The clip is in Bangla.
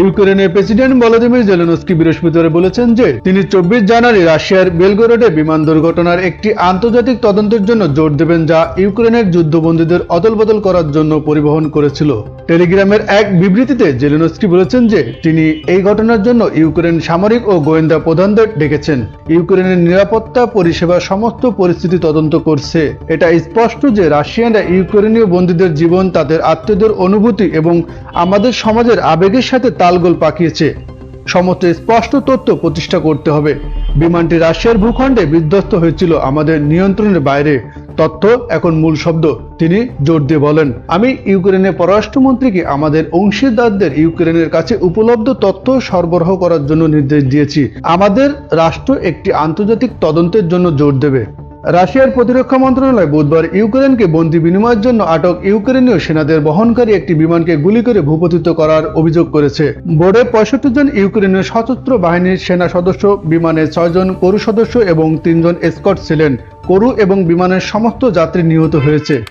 ইউক্রেনের প্রেসিডেন্ট ভলোদিমির জেলেনস্কি বৃহস্পতিবার বলেছেন যে, তিনি চব্বিশ জানুয়ারি রাশিয়ার বেলগোরোডে বিমান দুর্ঘটনার একটি আন্তর্জাতিক তদন্তের জন্য জোর দেবেন যা ইউক্রেনের যুদ্ধবন্দীদের অদলবদল করার জন্য পরিবহন করেছিল। টেলিগ্রামের এক বিবৃতিতে জেলেনস্কি বলেছেন যে, তিনি এই ঘটনার জন্য ইউক্রেন সামরিক ও গোয়েন্দা প্রধানদের ডেকেছেন। ইউক্রেনের নিরাপত্তা পরিষেবা সমস্ত পরিস্থিতি তদন্ত করছে। এটা স্পষ্ট যে, রাশিয়ানরা ইউক্রেনীয় বন্দীদের জীবন, তাদের আত্মীয়দের অনুভূতি এবং আমাদের সমাজের আবেগের সাথে তালগোল পাকিয়েছে। সমস্ত স্পষ্ট তথ্য প্রতিষ্ঠা করতে হবে। বিমানটি রাশিয়ার ভূখণ্ডে বিধ্বস্ত হয়েছিল। আমাদের নিয়ন্ত্রণের বাইরে। তথ্য এখন মূল শব্দ, তিনি জোর দিয়ে বলেন। আমি ইউক্রেনের পররাষ্ট্রমন্ত্রীকে আমাদের অংশীদারদের ইউক্রেনের কাছে উপলব্ধ তথ্য সরবরাহ করার জন্য নির্দেশ দিয়েছি। আমাদের রাষ্ট্র একটি আন্তর্জাতিক তদন্তের জন্য জোর দেবে। রাশিয়ার প্রতিরক্ষা মন্ত্রণালয় বুধবার ইউক্রেনকে বন্দি বিনিময়ের জন্য আটক ইউক্রেনীয় সেনাদের বহনকারী একটি বিমানকে গুলি করে ভূপতিত করার অভিযোগ করেছে। বোর্ডে পঁয়ষট্টি জন ইউক্রেনীয় সশস্ত্র বাহিনীর সেনা সদস্য, বিমানে ছয়জন করু সদস্য এবং তিনজন এসকট ছিলেন। করু এবং বিমানের সমস্ত যাত্রী নিহত হয়েছে।